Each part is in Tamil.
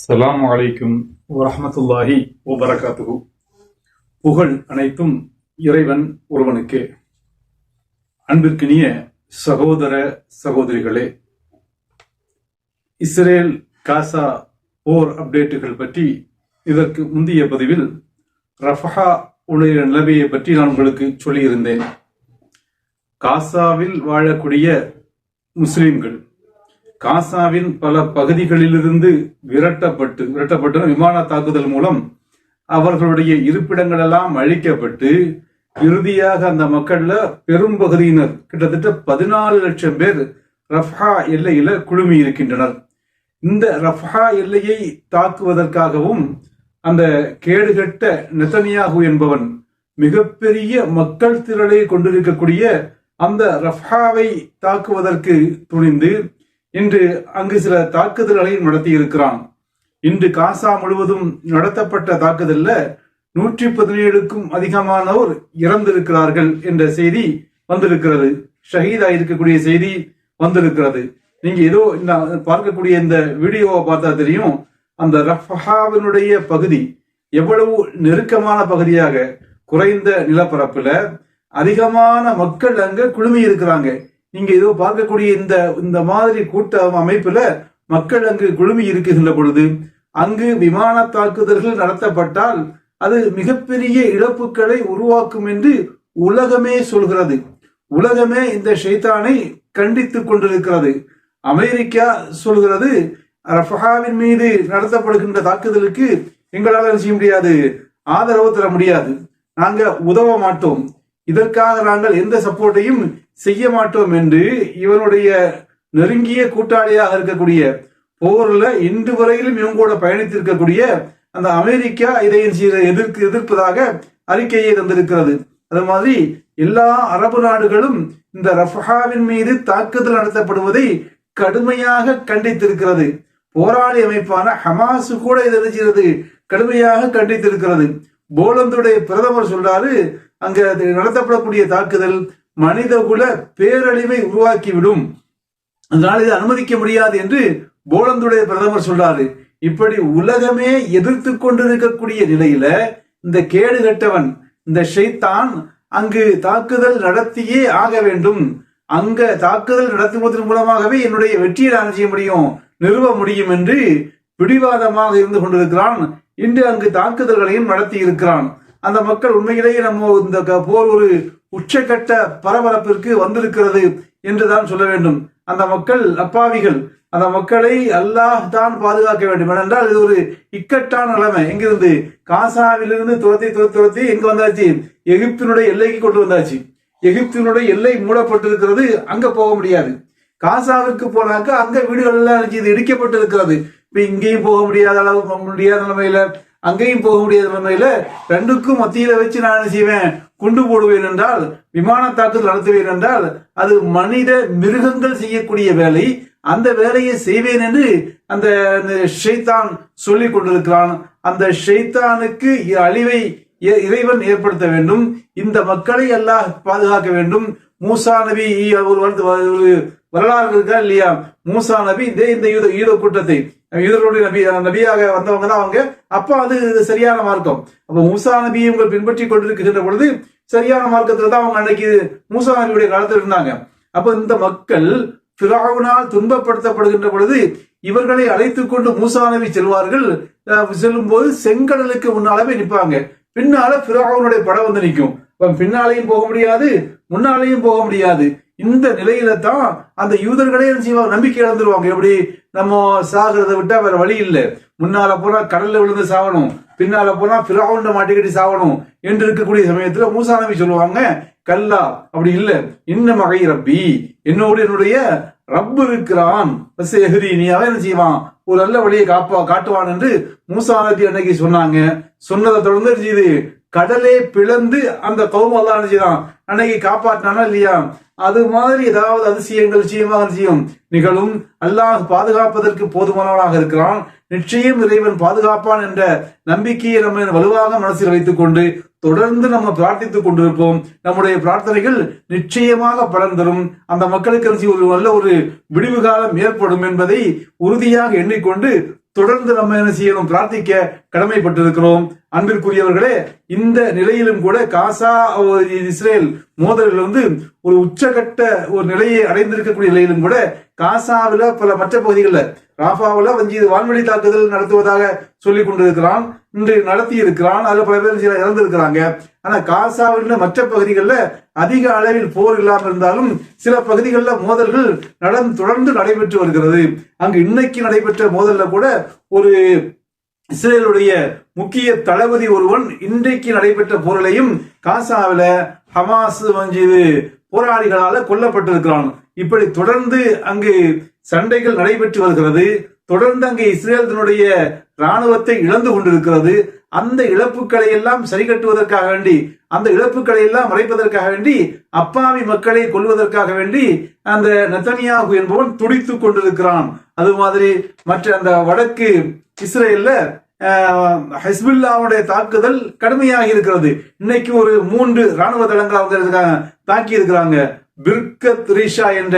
அஸ்லாம் வலைக்கும் வரமத்துல்லாஹி வபரகாத்துஹு. புகழ் அனைத்தும் இறைவன் ஒருவனுக்கே. அன்பிற்கினிய சகோதர சகோதரிகளே இஸ்ரேல் காசா போர் அப்டேட்டுகள் பற்றி இதற்கு முந்தைய பதிவில் ரஃபஹா உடைய நிலைமையை பற்றி நான் உங்களுக்கு சொல்லியிருந்தேன். காசாவில் வாழக்கூடிய முஸ்லிம்கள் காசாவின் பல பகுதிகளிலிருந்து விரட்டப்பட்டு விரட்டப்பட்டு விமான தாக்குதல் மூலம் அவர்களுடைய இருப்பிடங்கள் எல்லாம் அழிக்கப்பட்டு இறுதியாக அந்த மக்கள்ல பெரும்பகுதியினர் கிட்டத்தட்ட பதினாலு லட்சம் பேர் ரஃபா எல்லையில குழுமி இருக்கின்றனர். இந்த ரஃபா எல்லையை தாக்குவதற்காகவும் அந்த கேடுகட்ட நெத்தனியாகு என்பவன் மிகப்பெரிய மக்கள் திரளை கொண்டிருக்கக்கூடிய அந்த ரஃபாவை தாக்குவதற்கு துணிந்து இன்று அங்கு சில தாக்குதல்களை நடத்தி இருக்கிறான். இன்று காசா முழுவதும் நடத்தப்பட்ட தாக்குதல்ல நூற்றி பதினேழுக்கும் அதிகமானோர் இறந்திருக்கிறார்கள் என்ற செய்தி வந்திருக்கிறது. ஷஹீதா இருக்கக்கூடிய செய்தி வந்திருக்கிறது. நீங்க ஏதோ பார்க்கக்கூடிய இந்த வீடியோவை பார்த்தா தெரியும். அந்த ரஃபஹாவினுடைய பகுதி எவ்வளவு நெருக்கமான பகுதியாக குறைந்த நிலப்பரப்புல அதிகமான மக்கள் அங்க குழுமி இருக்கிறாங்க நீங்க ஏதோ பார்க்கக்கூடிய இந்த இந்த மாதிரி கூட்ட அமைப்புல மக்கள் அங்கு குழுமி இருக்குகின்ற பொழுது அங்கு விமான தாக்குதல்கள் நடத்தப்பட்டால் அது மிகப்பெரிய இழப்புகளை உருவாக்கும் என்று உலகமே சொல்கிறது. உலகமே இந்த ஷைத்தானை கண்டித்துக் கொண்டிருக்கிறது. அமெரிக்கா சொல்கிறது ரஃபஹாவின் மீது நடத்தப்படுகின்ற தாக்குதலுக்கு எங்களால் செய்ய முடியாது? ஆதரவு தர முடியாது. நாங்க உதவ மாட்டோம். இதற்காக நாங்கள் எந்த சப்போர்ட்டையும் செய்ய மாட்டோம் என்று இவனுடைய நெருங்கிய கூட்டாளியாக இருக்கக்கூடிய போர்ல இன்று வரையிலும் இவங்க கூட பயணித்திருக்கக்கூடிய அந்த அமெரிக்கா இதை எதிர்க்கு எதிர்ப்பதாக அறிக்கையை தந்திருக்கிறது. அது மாதிரி எல்லா அரபு நாடுகளும் இந்த ரஃபஹாவின் மீது தாக்குதல் நடத்தப்படுவதை கடுமையாக கண்டித்திருக்கிறது. போராளி அமைப்பான ஹமாசு கூட இதை செய்கிறது? கடுமையாக கண்டித்திருக்கிறது. போலந்துடைய பிரதமர் சொல்றாரு அங்க நடத்தப்படக்கூடிய தாக்குதல் மனிதகுல பேரழிவை உருவாக்கிவிடும். அதனால் இதை அனுமதிக்க முடியாது என்று போலந்துடைய பிரதமர் சொல்றாரு. இப்படி உலகமே எதிர்த்து கொண்டிருக்கக்கூடிய நிலையில இந்த கேடு கட்டவன் இந்த ஷைத்தான் அங்கு தாக்குதல் நடத்தியே ஆக வேண்டும். அங்க தாக்குதல் நடத்துவதன் மூலமாகவே என்னுடைய வெற்றியை நான் செய்ய முடியும் நிறுவ முடியும் என்று பிடிவாதமாக இருந்து கொண்டிருக்கிறான். இன்று அங்கு தாக்குதல்களையும் நடத்தி இருக்கிறான். அந்த மக்கள் உண்மையிலேயே நம்ம இந்த போர் ஒரு உச்சகட்ட பரபரப்பிற்கு வந்திருக்கிறது என்றுதான் சொல்ல வேண்டும். அந்த மக்கள் அப்பாவிகள் அந்த மக்களை அல்லாஹ் தான் பாதுகாக்க வேண்டும். ஏனென்றால் இது ஒரு இக்கட்டான நிலைமை. எங்கிருந்து? காசாவிலிருந்து துரத்தி துரத்தி துரத்தி எங்க வந்தாச்சு? எகிப்தினுடைய எல்லைக்கு கொண்டு வந்தாச்சு. எகிப்தினுடைய எல்லை மூடப்பட்டிருக்கிறது. அங்க போக முடியாது. காசாவிற்கு போனாக்க அங்க வீடுகள் எல்லாம் இது இடிக்கப்பட்டு இருக்கிறது இப்ப இங்கேயும் போக முடியாத அளவு முடியாத நிலைமையில அங்கேயும் போக முடியாத நிலையில ரெண்டுக்கும் மத்தியில வச்சு நான் என்ன செய்வேன்? குண்டு போடுவேன் என்றால் விமான தாக்குதல் நடத்துவேன் என்றால் அது மனித மிருகங்கள் செய்யக்கூடிய வேலை. அந்த வேலையை செய்வேன் என்று அந்த ஷெய்தான் சொல்லிக் கொண்டிருக்கிறான். அந்த ஷைத்தானுக்கு அழிவை இறைவன் ஏற்படுத்த வேண்டும். இந்த மக்களை எல்லாம் பாதுகாக்க வேண்டும். மூசா நபி ஒரு வரலாறு இருக்கா இல்லையா? மூசா நபி இதே இந்த யூத யூத கூட்டத்தை. யூதர்களுடைய நபி நபியாக வந்தவங்க தான் அவங்க. அப்ப அது சரியான மார்க்கம். அப்ப மூசா நபியை இவங்க பின்பற்றி கொண்டிருக்கின்ற பொழுது சரியான மார்க்கத்துல தான் அவங்க அன்னைக்கு மூசா நபியுடைய காலத்தில் இருந்தாங்க. அப்ப இந்த மக்கள் பிராவுனால் துன்பப்படுத்தப்படுகின்ற பொழுது இவர்களை அழைத்துக் கொண்டு மூசா நபி செல்வார்கள். செல்லும் போது செங்கடலுக்கு முன்னாலவே நிற்பாங்க. பின்னால பிராவுனுடைய படம் வந்து நிற்கும் பின்னாலையும் போக முடியாது முன்னாலையும் போக முடியாது. இந்த நிலையில தான் அந்த யூதர்களே செய்வாங்க? நம்பிக்கை இழந்துருவாங்க. எப்படி? நம்ம சாகிறத விட்டா வேற வழி இல்லை. முன்னால போனா கடல்ல விழுந்து சாவணும். பின்னால போனா பிராவுண்ட மாட்டிக்கிட்டு சாவணும் என்று இருக்கக்கூடிய சமயத்துல மூசா நபி சொல்லுவாங்க கல்லா அப்படி இல்ல. இன்னும் மகை ரப்பி. என்னோடு என்னுடைய ரப்பு இருக்கிறான். நீ அவன் என்ன செய்வான்? ஒரு நல்ல வழியை காப்பா காட்டுவான் என்று மூசா நபி அன்னைக்கு சொன்னாங்க. சொன்னதை தொடர்ந்து இது கடலே பிளந்து அந்த கௌம் என்ன செய்தான்? அன்னைக்கு காப்பாற்றினானா இல்லையா? அது மாதிரி ஏதாவது அதிசயங்கள் நிச்சயமாக செய்யும்? நிகழும். அல்லாஹ் பாதுகாப்பதற்கு போதுமானவனாக இருக்கிறான். நிச்சயம் இறைவன் பாதுகாப்பான் என்ற நம்பிக்கையை நம்ம வலுவாக மனசில் வைத்துக் கொண்டு தொடர்ந்து நம்ம பிரார்த்தித்துக் கொண்டிருப்போம். நம்முடைய பிரார்த்தனைகள் நிச்சயமாக பலன் தரும். அந்த மக்களுக்கு ஒரு நல்ல ஒரு விடிவு காலம் ஏற்படும் என்பதை உறுதியாக எண்ணிக்கொண்டு தொடர்ந்து நம்ம என்ன செய்யணும்? பிரார்த்திக்க கடமைப்பட்டிருக்கிறோம். அன்பிற்குரியவர்களே இந்த நிலையிலும் கூட காசா இஸ்ரேல் மோதல்கள் வந்து ஒரு உச்சகட்ட ஒரு நிலையை அடைந்திருக்கக்கூடிய நிலையிலும் கூட காசாவில பல மற்ற பகுதிகளில் ராஃபாவில் வஞ்சி வான்வெளி தாக்குதல் நடத்துவதாக சொல்லிக் கொண்டிருக்கிறான் இன்று நடத்தி இருக்கிறான் அதுல பல பேர் சில இறந்திருக்கிறாங்க. ஆனா காசாவில் மற்ற பகுதிகளில் அதிக அளவில் போர் இல்லாமல் இருந்தாலும் சில பகுதிகளில் மோதல்கள் நடந்து தொடர்ந்து நடைபெற்று வருகிறது. அங்கு இன்னைக்கு நடைபெற்ற மோதல்ல கூட ஒரு இஸ்ரேலுடைய முக்கிய தளபதி ஒருவன் இன்றைக்கு நடைபெற்ற போரிலையும் காசாவில ஹமாஸ் வஞ்சிது போராளிகளால கொல்லப்பட்டிருக்கிறான். இப்படி தொடர்ந்து அங்கு சண்டைகள் நடைபெற்று வருகிறது. தொடர்ந்து அங்கே இஸ்ரேல் தன்னுடைய ராணுவத்தை இழந்து கொண்டிருக்கிறது. அந்த இழப்புகளை எல்லாம் சரி கட்டுவதற்காக வேண்டி அந்த இழப்புகளை எல்லாம் மறைப்பதற்காக வேண்டி அப்பாவி மக்களை கொல்வதற்காக வேண்டி அந்த நத்தனியாகு என்பவன் துடித்துக் கொண்டிருக்கிறான். அது மாதிரி மற்ற அந்த வடக்கு இஸ்ரேல்ல அஹ், ஹிஸ்புல்லாவுடைய தாக்குதல் கடுமையாக இருக்கிறது. இன்னைக்கு ஒரு மூன்று ராணுவ தளங்கள் அவங்க தாக்கி இருக்கிறாங்க. பிர்கத் ரீஷா என்ற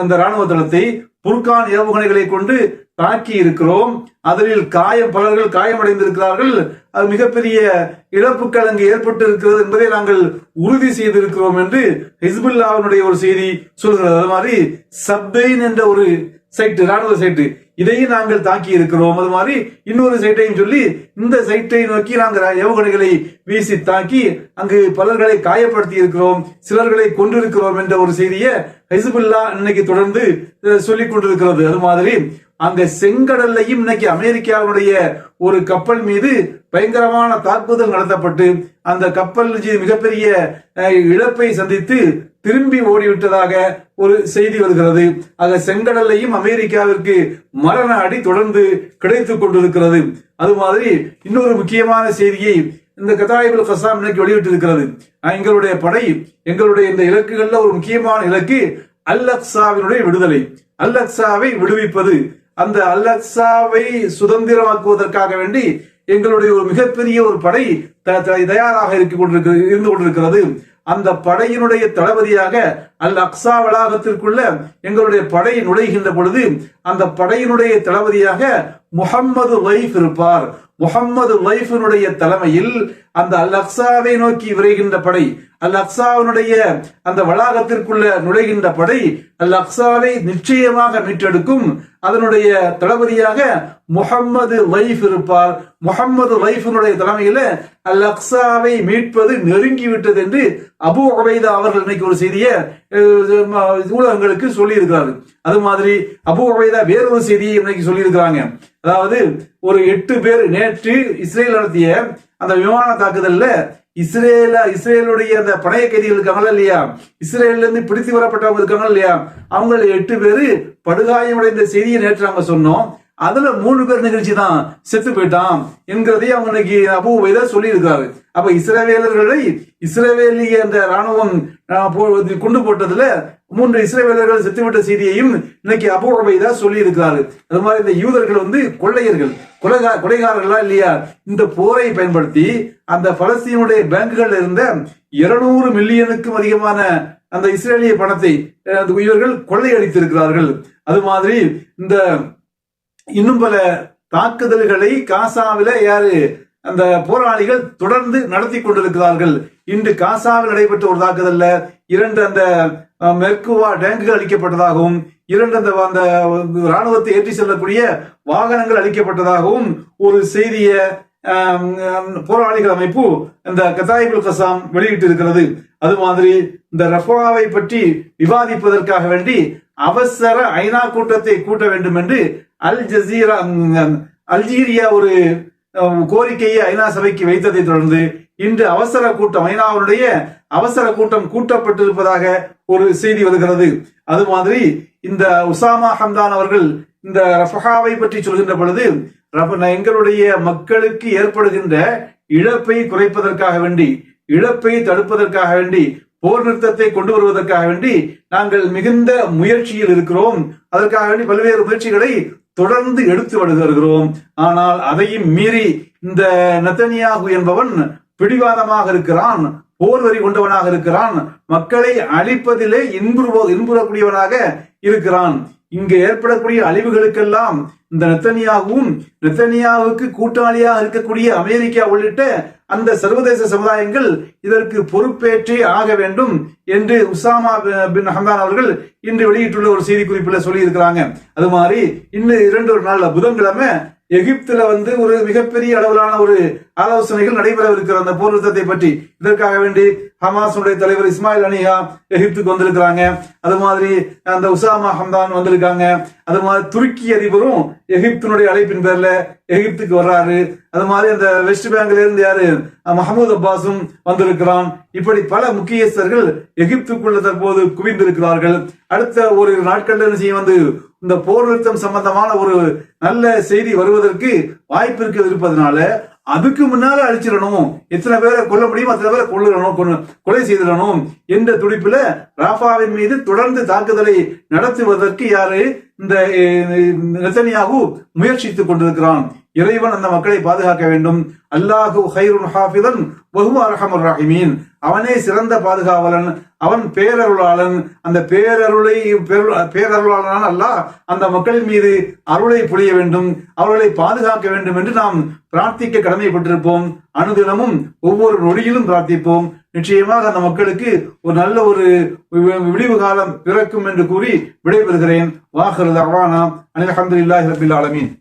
அந்த ராணுவ தளத்தை புர்கான் ஏவுகணைகளை கொண்டு தாக்கி இருக்கிறோம். அதில் காயம் பலர்கள் காயமடைந்திருக்கிறார்கள். அது மிகப்பெரிய இழப்புகள் அங்கு ஏற்பட்டு இருக்கிறது என்பதை நாங்கள் உறுதி செய்திருக்கிறோம் என்று ஹிஸ்புல்லாவினுடைய ஒரு செய்தி சொல்கிறது. அது மாதிரி சப்தைன் என்ற ஒரு சைட்டு ராணுவ சைட்டு இதையும் நாங்கள் தாக்கி இருக்கிறோம். அது மாதிரி இன்னொரு சைட்டையும் சொல்லி இந்த சைட்டை நோக்கி நாங்கள் ஏவுகணைகளை வீசி தாக்கி அங்கு பலர்களை காயப்படுத்தி இருக்கிறோம் சிலர்களை கொண்டிருக்கிறோம் என்ற ஒரு செய்தியை ஹைசுபுல்லா இன்னைக்கு தொடர்ந்து அஹ், சொல்லிக் கொண்டிருக்கிறது. அது மாதிரி அங்க செங்கடல்லையும் இன்னைக்கு அமெரிக்காவுடைய ஒரு கப்பல் மீது பயங்கரமான தாக்குதல் நடத்தப்பட்டு அந்த கப்பல் மிகப்பெரிய இழப்பை சந்தித்து திரும்பி ஓடிவிட்டதாக ஒரு செய்தி வருகிறது. ஆக செங்கடல்லையும் அமெரிக்காவிற்கு மரண அடி தொடர்ந்து கிடைத்துக் கொண்டிருக்கிறது. அது மாதிரி இன்னொரு முக்கியமான செய்தியை இந்த கதாயிபுல் கசாம் இன்னைக்கு வெளியிட்டிருக்கிறது. எங்களுடைய படை எங்களுடைய இந்த இலக்குகள்ல ஒரு முக்கியமான இலக்கு அல்லக்சாவினுடைய விடுதலை. அல்லக்சாவை விடுவிப்பது. அந்த அல் அக்ஸாவை சுதந்திரமாக்குவதற்காக வேண்டி எங்களுடைய ஒரு மிகப்பெரிய ஒரு படை த- த- தயாராக இருக்கு இருந்து கொண்டிருக்கிறது. அந்த படையினுடைய தளபதியாக அல் அக்ஸா வளாகத்திற்குள்ள எங்களுடைய படை நுழைகின்ற பொழுது அந்த படையினுடைய தளபதியாக முகம்மது வைஃப் இருப்பார். முகம்மது வைஃபினுடைய தலைமையில் அந்த அல் அக்சாவை நோக்கி விரைகின்ற படை அல் அக்ஸாவினுடைய அந்த வளாகத்திற்குள்ள நுழைகின்ற படை அல் அக்சாவை நிச்சயமாக மீட்டெடுக்கும். அதனுடைய தளபதியாக முகம்மது வைஃப் இருப்பார். முகம்மது வைஃபினுடைய தலைமையில அல் அக்சாவை மீட்பது நெருங்கிவிட்டது என்று அபு உபைதா அவர்கள் இன்னைக்கு ஒரு செய்தியை ஊடகங்களுக்கு சொல்லி இருக்கிறார்கள் அது மாதிரி அபு உபைதா வேறொரு செய்தியை இன்னைக்கு சொல்லியிருக்கிறாங்க. அதாவது ஒரு எட்டு பேர் நேற்று இஸ்ரேல் நடத்திய அந்த விமான தாக்குதல்ல இஸ்ரேல இஸ்ரேலுடைய அந்த பணைய கைதிகள் இருக்காங்களா இல்லையா? இஸ்ரேல்ல இருந்து பிடித்து வரப்பட்டவங்க இருக்காங்களா இல்லையா? அவங்க எட்டு பேரு படுகாயமடைந்த செய்தியை நேற்று நாங்க சொன்னோம். அதுல மூணு பேர் நிகழ்ச்சி தான் செத்து போயிட்டான் என்கிறதையும் அவனுக்கு இன்னைக்கு அபு உபைதா சொல்லி இருக்காரு அப்ப இஸ்ரேவேலர்களை இஸ்ரேவேலிய அந்த ராணுவம் போ- கொண்டு போட்டதுல மூன்று இஸ்ரேவேலர்கள் செத்துவிட்ட செய்தியையும் இன்னைக்கு அபு உபைதா சொல்லி இருக்கிறாரு அது மாதிரி இந்த யூதர்கள் வந்து கொள்ளையர்கள் கொலைகா கொலைகாரர்களா இல்லையா? இந்த போரை பயன்படுத்தி அந்த பலஸ்தீனுடைய பேங்குகள் இருந்த இருநூறு மில்லியனுக்கும் அதிகமான அந்த இஸ்ரேலிய பணத்தை அந்த இவர்கள் கொள்ளையடித்திருக்கிறார்கள். அது மாதிரி இந்த இன்னும் பல தாக்குதல்களை காசாவில யாரு அந்த போராளிகள் தொடர்ந்து நடத்தி கொண்டிருக்கிறார்கள். இன்று காசாவில் நடைபெற்ற ஒரு தாக்குதல்ல இரண்டு அந்த மெர்குவா டேங்குகள் அளிக்கப்பட்டதாகவும் இரண்டு அந்த அந்த ராணுவத்தை ஏற்றி செல்லக்கூடிய வாகனங்கள் அளிக்கப்பட்டதாகவும் ஒரு செய்தியை போராளிகள் அமைப்பு இந்த கதாயிபுல் கசாம் வெளியிட்டு இருக்கிறது அது மாதிரி இந்த ரஃபாவை பற்றி விவாதிப்பதற்காக வேண்டி அவசர ஐநா கூட்டத்தை கூட்ட வேண்டும் என்று அல் ஜசீரா அல்ஜீரியா ஒரு கோரிக்கையை ஐநா சபைக்கு வைத்ததை தொடர்ந்து இன்று அவசர கூட்டம் ஐநாவுடைய அவசர கூட்டம் கூட்டப்பட்டிருப்பதாக ஒரு செய்தி வருகிறது. அது மாதிரி இந்த உசாமா ஹம்தான் அவர்கள் இந்த ரஃபஹாவை பற்றி சொல்கின்ற பொழுது எங்களுடைய மக்களுக்கு ஏற்படுகின்ற இழப்பை குறைப்பதற்காக வேண்டி இழப்பை தடுப்பதற்காக வேண்டி போர் நிறுத்தத்தை கொண்டு வருவதற்காக வேண்டி நாங்கள் மிகுந்த முயற்சியில் இருக்கிறோம். அதற்காக வேண்டி பல்வேறு முயற்சிகளை தொடர்ந்து எடுத்து வருகிறோம். ஆனால் அதையும் மீறி இந்த நத்தனியாகு என்பவன் பிடிவாதமாக இருக்கிறான். போர் வரி கொண்டவனாக இருக்கிறான். மக்களை அழிப்பதிலே இன்புறுவ இன்புறக்கூடியவனாக இருக்கிறான். இங்கு ஏற்படக்கூடிய அழிவுகளுக்கெல்லாம் இந்த நெத்தனியாகவும் நெத்தனியாவுக்கு கூட்டாளியாக இருக்கக்கூடிய அமெரிக்கா உள்ளிட்ட அந்த சர்வதேச சமுதாயங்கள் இதற்கு பொறுப்பேற்றே ஆக வேண்டும் என்று உசாமா பின் ஹம்தான் அவர்கள் இன்று வெளியிட்டுள்ள ஒரு செய்தி குறிப்பில் சொல்லியிருக்கிறாங்க. அது மாதிரி இன்னும் இரண்டு ஒரு நாள் புதன்கிழமை எகிப்துல வந்து ஒரு மிகப்பெரிய அளவிலான ஒரு ஆலோசனைகள் நடைபெறவிருக்கிற அந்த போர் நிறுத்தத்தை பற்றி. இதற்காக வேண்டி ஹமாஸுடைய தலைவர் இஸ்மாயில் அனியா எகிப்துக்கு வந்திருக்கிறாங்க. அது மாதிரி அந்த உசாமா ஹம்தான் வந்திருக்காங்க. அது மாதிரி துருக்கி அதிபரும் எகிப்தினுடைய அழைப்பின் பேர்ல எகிப்துக்கு வர்றாரு. அது மாதிரி அந்த வெஸ்ட் பேங்க்ல இருந்து யாரு? மஹமூத் அப்பாஸும் வந்திருக்கிறான். இப்படி பல முக்கியஸ்தர்கள் எகிப்துக்குள்ள தற்போது குவிந்திருக்கிறார்கள். அடுத்த ஒரு நாட்கள் வந்து இந்த போர் நிறுத்தம் சம்பந்தமான ஒரு நல்ல செய்தி வருவதற்கு வாய்ப்பு இருக்க இருப்பதனால அதுக்கு முன்னால அழிச்சிடணும். எத்தனை பேரை கொல்ல முடியும் அத்தனை பேரை கொள்ளணும் கொலை செய்திடணும் என்ற துடிப்புல ராஃபாவின் மீது தொடர்ந்து தாக்குதலை நடத்துவதற்கு யாரு? இந்த நெத்தனியாகு முயற்சித்துக் கொண்டிருக்கிறான். இறைவன் அந்த மக்களை பாதுகாக்க வேண்டும். அல்லாஹு ஹைருன் ஹாஃபிதன் வஹு அரஹமர் ராஹிமீன். அவனே சிறந்த பாதுகாவலன் அவன் பேரருளாளன். அந்த பேரருளை பேரருளாளனான அல்லாஹ் அந்த மக்கள் மீது அருளை புரிய வேண்டும் அவர்களை பாதுகாக்க வேண்டும் என்று நாம் பிரார்த்திக்க கடமைப்பட்டிருப்போம். அனுதினமும் ஒவ்வொரு நொடியிலும் பிரார்த்திப்போம். நிச்சயமாக அந்த மக்களுக்கு ஒரு நல்ல ஒரு வி- விடிவு காலம் பிறக்கும் என்று கூறி விடைபெறுகிறேன். வாஹர் தர்வானா. அனில் அஹமதுல்லாஹி ரபில் ஆலமீன்.